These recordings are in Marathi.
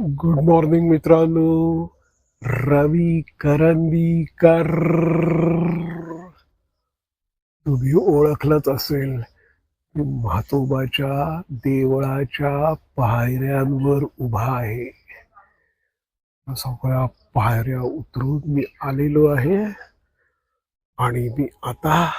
गुड मॉर्निंग मित्रांनो. रवी करंदीकर. तुम्ही ओळखलंच असेल म्हातोबाच्या देवळाच्या पायऱ्यांवर उभा आहे. सगळ्या पायऱ्या उतरून मी आलेलो आहे आणि मी आता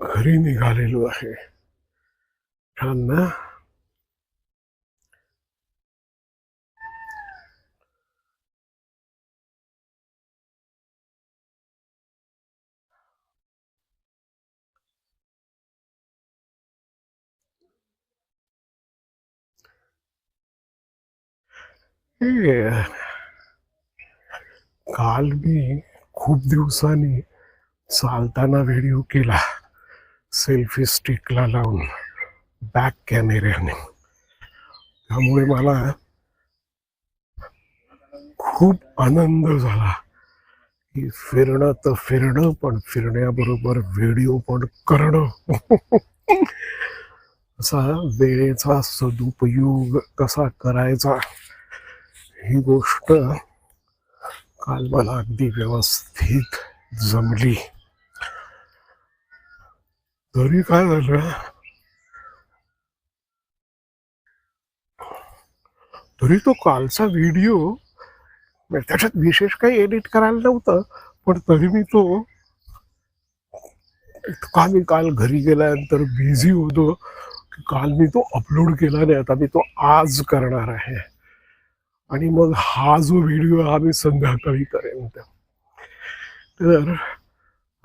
घरी निघालेलो आहे. छान ना? काल मी खूप दिवसांनी चालताना व्हिडिओ केला. सेल्फी स्टिकला लावून बॅक कॅमेऱ्याने. त्यामुळे मला खूप आनंद झाला. की फिरणं तर फिरणं पण फिरण्याबरोबर व्हिडिओ पण करणं. असा वेळेचा सदुपयोग कसा करायचा? ही गोष्ट काल मला अगदी व्यवस्थित जमली. तरी काय झालं? तरी तो कालचा व्हिडिओ त्याच्यात विशेष काही एडिट करायला नव्हतं पण तरी मी तो इतका मी काल घरी गेल्यानंतर बिझी होतो की काल मी तो अपलोड केला नाही आता मी तो आज करणार आहे. आणि मग हा जो व्हिडिओ हा मी संध्याकाळी करेन तर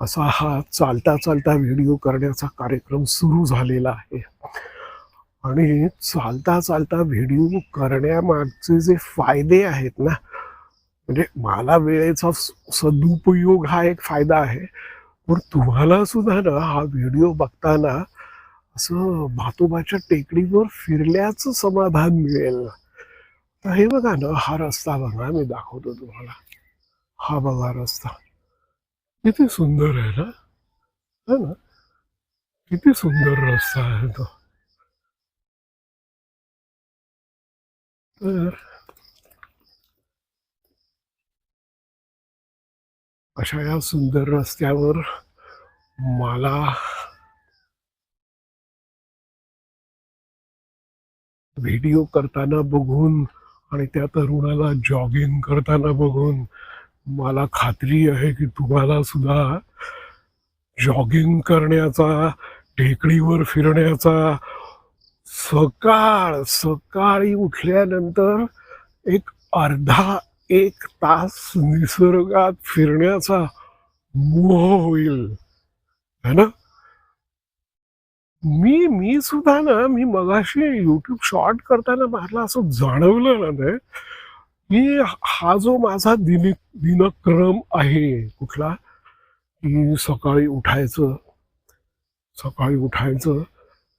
असा हा चालता चालता व्हिडिओ करण्याचा कार्यक्रम सुरू झालेला आहे. आणि चालता चालता व्हिडिओ करण्यामागचे जे फायदे आहेत ना म्हणजे मला वेळेचा सदुपयोग हा एक फायदा आहे. पण तुम्हाला सुद्धा ना हा व्हिडिओ बघताना असं भातोबाच्या टेकडीवर फिरल्याचं समाधान मिळेल हे बघा ना हा रस्ता बघा मी दाखवतो तुम्हाला हा बघा रस्ता किती सुंदर आहे ना है ना किती सुंदर रस्ता आहे तो तर अशा या सुंदर रस्त्यावर मला व्हिडिओ करताना बघून आणि त्या तरुणाला जॉगिंग करताना बघून मला खात्री आहे की तुम्हाला सुद्धा जॉगिंग करण्याचा टेकडीवर फिरण्याचा सकाळ सकाळी उठल्यानंतर एक अर्धा एक तास निसर्गात फिरण्याचा मोह होईल. है ना? मी मी सुद्धा ना मी मगाशी युट्यूब शॉर्ट करताना मला असं जाणवलं ना ते की हा जो माझा दिन दिनक्रम आहे कुठला की सकाळी उठायचं सकाळी उठायचं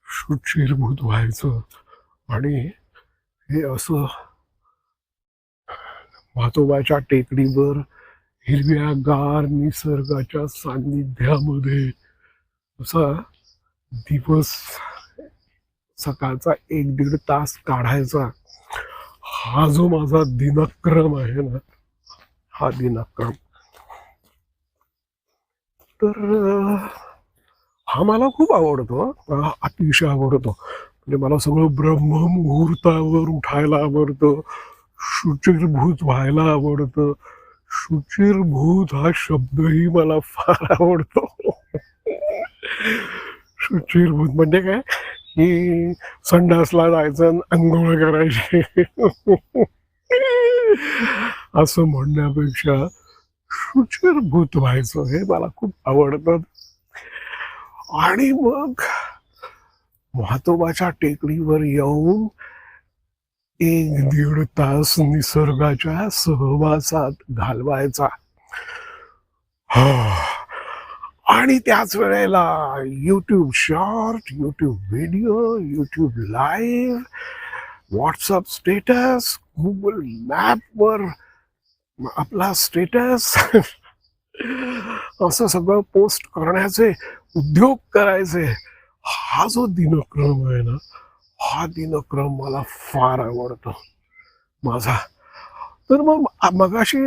शुचिरभूत व्हायचं आणि हे असं म्हातोबाच्या टेकडीवर हिरव्यागार निसर्गाच्या सान्निध्यामध्ये असा दिवस सकाळचा एक दीड तास काढायचा. हा जो माझा दिनक्रम आहे ना हा दिनक्रम. तर हा मला खूप आवडतो अतिशय आवडतो. म्हणजे मला सगळं ब्रह्ममुहूर्तावर उठायला आवडतं शुचिरभूत व्हायला आवडतं. शुचिरभूत हा शब्दही मला फार आवडतो. शुचिरभूत म्हणजे काय? की संडासला जायचं आंघोळ करायची. असं म्हणण्यापेक्षा शुचिरभूत व्हायचं हे मला खूप आवडतं. आणि मग म्हातोबाच्या टेकडीवर येऊन एक दीड तास निसर्गाच्या सहवासात घालवायचा. हा. आणि त्याच वेळेला YouTube short YouTube video YouTube live WhatsApp status Google मॅपवर आपला स्टेटस असं सगळं पोस्ट करण्याचे उद्योग करायचे. हा जो दिनक्रम आहे ना हा दिनक्रम मला फार आवडतो. माझा. तर मग मगाशी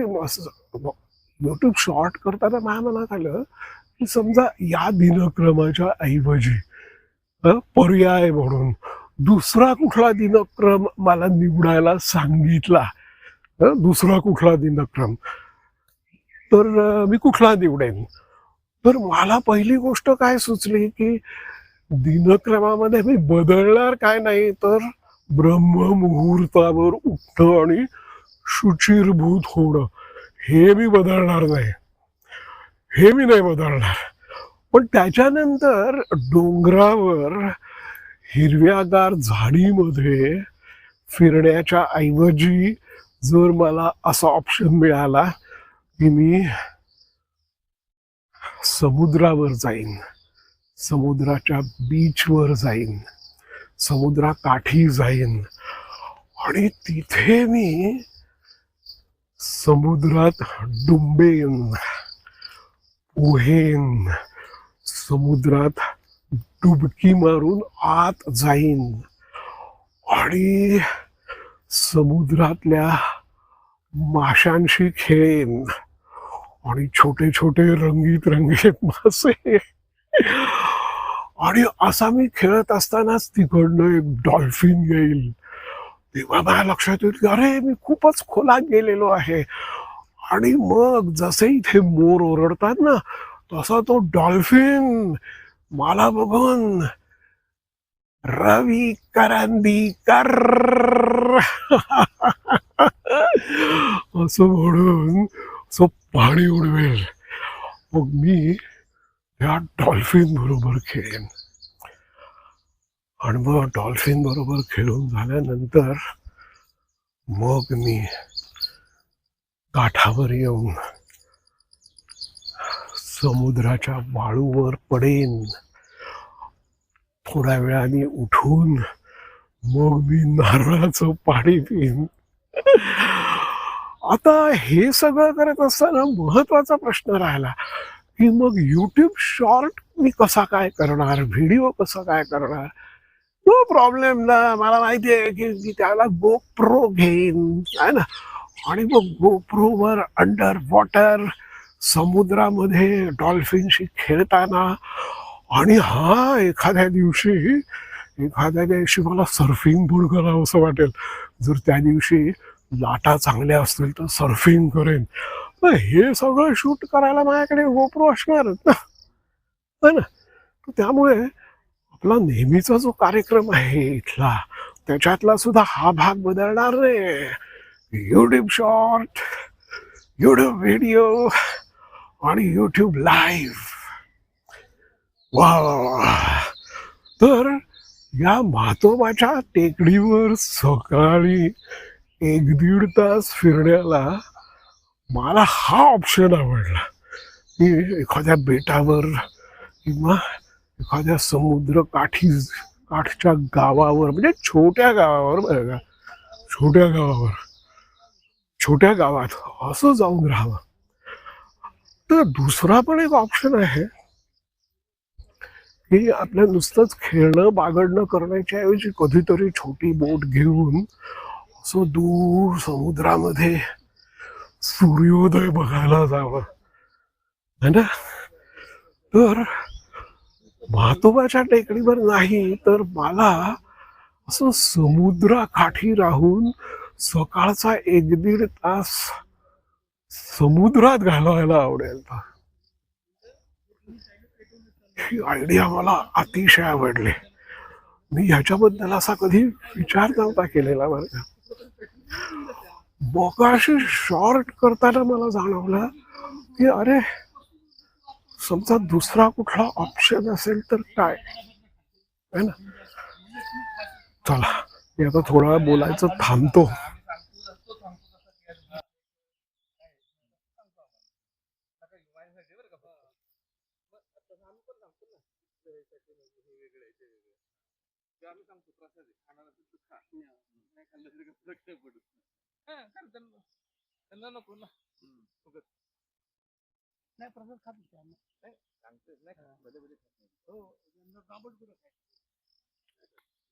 युट्यूब शॉर्ट करताना मॅम मनात आलं की समजा या दिनक्रमाच्या ऐवजी पर्याय म्हणून दुसरा कुठला दिनक्रम मला निवडायला सांगितला दुसरा कुठला दिनक्रम? तर मी कुठला निवडेन? तर मला पहिली गोष्ट काय सुचली की दिनक्रमामध्ये मी बदलणार काय नाही तर ब्रह्ममुहूर्तावर उठणं आणि शुचिरभूत होणं हे मी बदलणार नाही. हे मी नाही बदलणार. पण त्याच्यानंतर डोंगरावर हिरव्यागार झाडीमध्ये फिरण्याच्या ऐवजी जर मला असा ऑप्शन मिळाला की मी समुद्रावर जाईन समुद्राच्या बीचवर जाईन समुद्राकाठी जाईन आणि तिथे मी समुद्रात डुंबेन. पोहेन समुद्रात डुबकी मारून आत जाईन. आणि समुद्रातल्या माशांशी खेळेन. आणि छोटे छोटे रंगीत रंगीत मासे. आणि असा मी खेळत असतानाच तिकडनं एक डॉल्फिन येईल. तेव्हा माझ्या लक्षात येईल की अरे मी खूपच खोलात गेलेलो आहे. आणि मग जसे इथे मोर ओरडतात ना तसा तो डॉल्फिन मला बघून रवी करंदीकर. असं म्हणून असं पाणी उडवेल. मग मी या डॉल्फिन बरोबर खेळेन. आणि मग डॉल्फिन बरोबर खेळून झाल्यानंतर मग मी काठावर येऊन समुद्राच्या वाळूवर पडेन. थोड्या वेळाने उठून मग मी नारळाचं पाणी पिन आता हे सगळं करत असताना महत्त्वाचा प्रश्न राहिला की मग युट्यूब शॉर्ट मी कसा काय करणार? व्हिडिओ कसा काय करणार? नो प्रॉब्लेम ना. मला माहिती आहे की त्याला गोप्रो घेईन. आहे ना? आणि मग गोप्रोवर अंडर वॉटर समुद्रामध्ये डॉल्फिनशी खेळताना आणि हा एखाद्या दिवशी एखाद्या दिवशी मला सर्फिंग पण करावं असं वाटेल. जर त्या दिवशी लाटा चांगल्या असतील तर सर्फिंग करेन. हे सगळं शूट करायला माझ्याकडे गोप्रो असणारच ना. है ना? तर त्यामुळे आपला नेहमीचा जो कार्यक्रम आहे इथला त्याच्यातला सुद्धा हा भाग बदलणार रे युट्यूब शॉर्ट युट्यूब व्हिडिओ आणि युट्यूब लाईव्ह वा तर या म्हातोबाच्या टेकडीवर सकाळी एक दीड तास फिरण्याला मला हा ऑप्शन आवडला. की एखाद्या बेटावर किंवा एखाद्या समुद्र काठी काठच्या गावावर म्हणजे छोट्या गावावर बरं का छोट्या गावावर. छोट्या गावात असं जाऊन राहावं. तर दुसरा पण एक ऑप्शन आहे की आपल्या नुसतंच खेळणं बागडणं करण्याच्या ऐवजी कधीतरी छोटी बोट घेऊन असं दूर समुद्रामध्ये सूर्योदय बघायला जावं. है ना? तर म्हातोबाच्या टेकडीवर नाही तर मला असं समुद्राकाठी राहून सकाळचा एक दीड तास समुद्रात घालवायला आवडेल. ही आयडिया मला अतिशय आवडली. मी ह्याच्याबद्दल असा कधी विचार नव्हता केलेला बरं का. मगाशी शॉर्ट करताना मला जाणवलं की अरे समजा दुसरा कुठला ऑप्शन असेल तर काय? है ना? चला मी आता थोडा वेळ बोलायचं थांबतो. त्यांना नको ना. नाही प्रसाद खात होते आम्ही. सांगतोय नाही भले भले हो त्यांना ताबडतोब खायचं.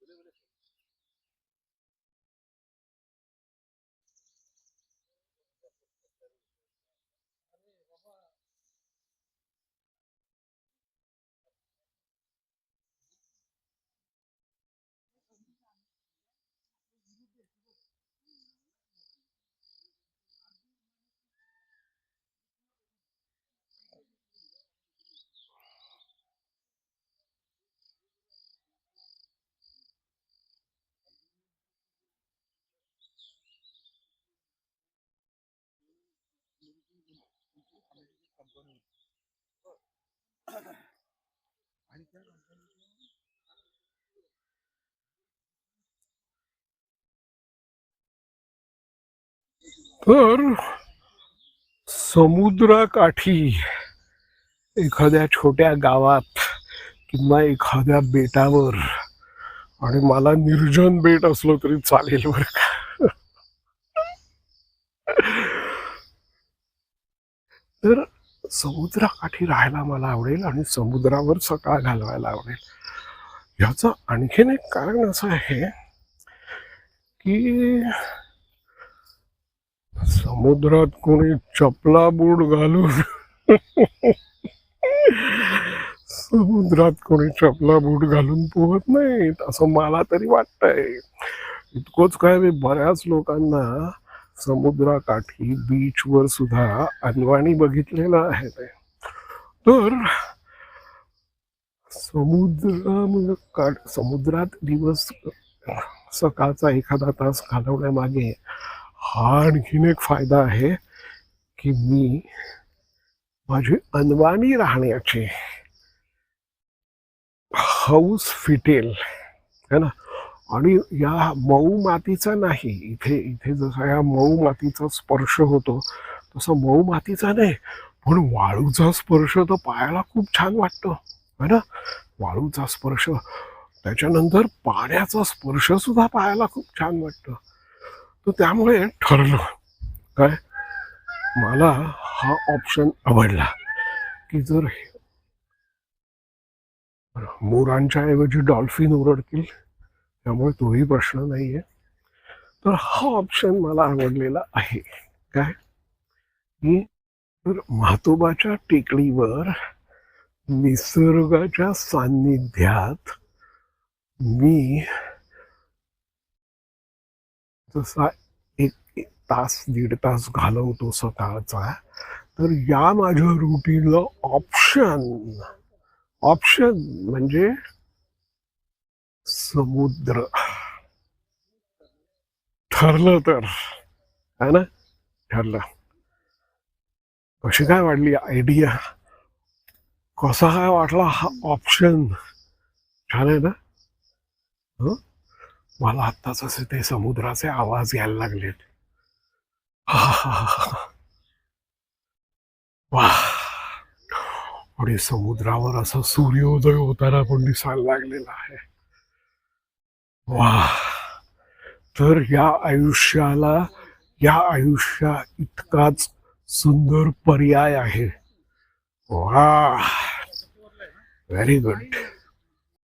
भले भले कंपनी. आणि त्या कंपनी तर समुद्राकाठी एखाद्या छोट्या गावात किंवा एखाद्या बेटावर आणि मला निर्जन बेट असलं तरी चालेल बर का? तर समुद्राकाठी राहायला मला आवडेल आणि समुद्रावर सकाळ घालवायला आवडेल. ह्याचं आणखीन एक कारण असं आहे की समुद्रात कोणी चपला बूट घालून समुद्रात कोणी चपला बूट घालून पोहत नाहीत असं मला तरी वाटतंय. इतकंच काय मी बऱ्याच लोकांना समुद्राकाठी बीचवर सुद्धा अनवाणी बघितलेलं आहे. ते तर समुद्र काठ समुद्रात दिवस सकाळचा एखादा तास घालवण्यामागे हा आणखीन एक फायदा आहे की मी माझी अनवाणी राहण्याची हौस फिटेल है ना? आणि या मऊ मातीचा नाही इथे इथे जसा या मऊ मातीचा स्पर्श होतो तसा मऊ मातीचा नाही पण वाळूचा स्पर्श तर पायाला खूप छान वाटतो है ना? वाळूचा स्पर्श. त्याच्यानंतर पाण्याचा स्पर्श सुद्धा पायाला खूप छान वाटतो. तर त्यामुळे ठरलं. काय? मला हा ऑप्शन आवडला की जर मोरांच्या ऐवजी डॉल्फिन ओरडतील. त्यामुळे तोही प्रश्न नाहीये. तर हा ऑप्शन मला आवडलेला आहे. काय? की तर म्हातोबाच्या टेकडीवर निसर्गाच्या सान्निध्यात मी जसा एक एक तास दीड तास घालवतो सकाळचा तर या माझ्या रुटीनला ऑप्शन ऑप्शन म्हणजे समुद्र. ठरलं तर. है ना? ठरलं. कशी काय वाटली आयडिया कसा काय वाटला हा ऑप्शन छान आहे ना? हं? मला आत्ताच असे ते समुद्राचे आवाज यायला लागलेत. वा आणि समुद्रावर असा सूर्योदय होताना पण दिसायला लागलेला आहे. वा. तर या आयुष्याला या आयुष्या इतकाच सुंदर पर्याय आहे. वा. Very good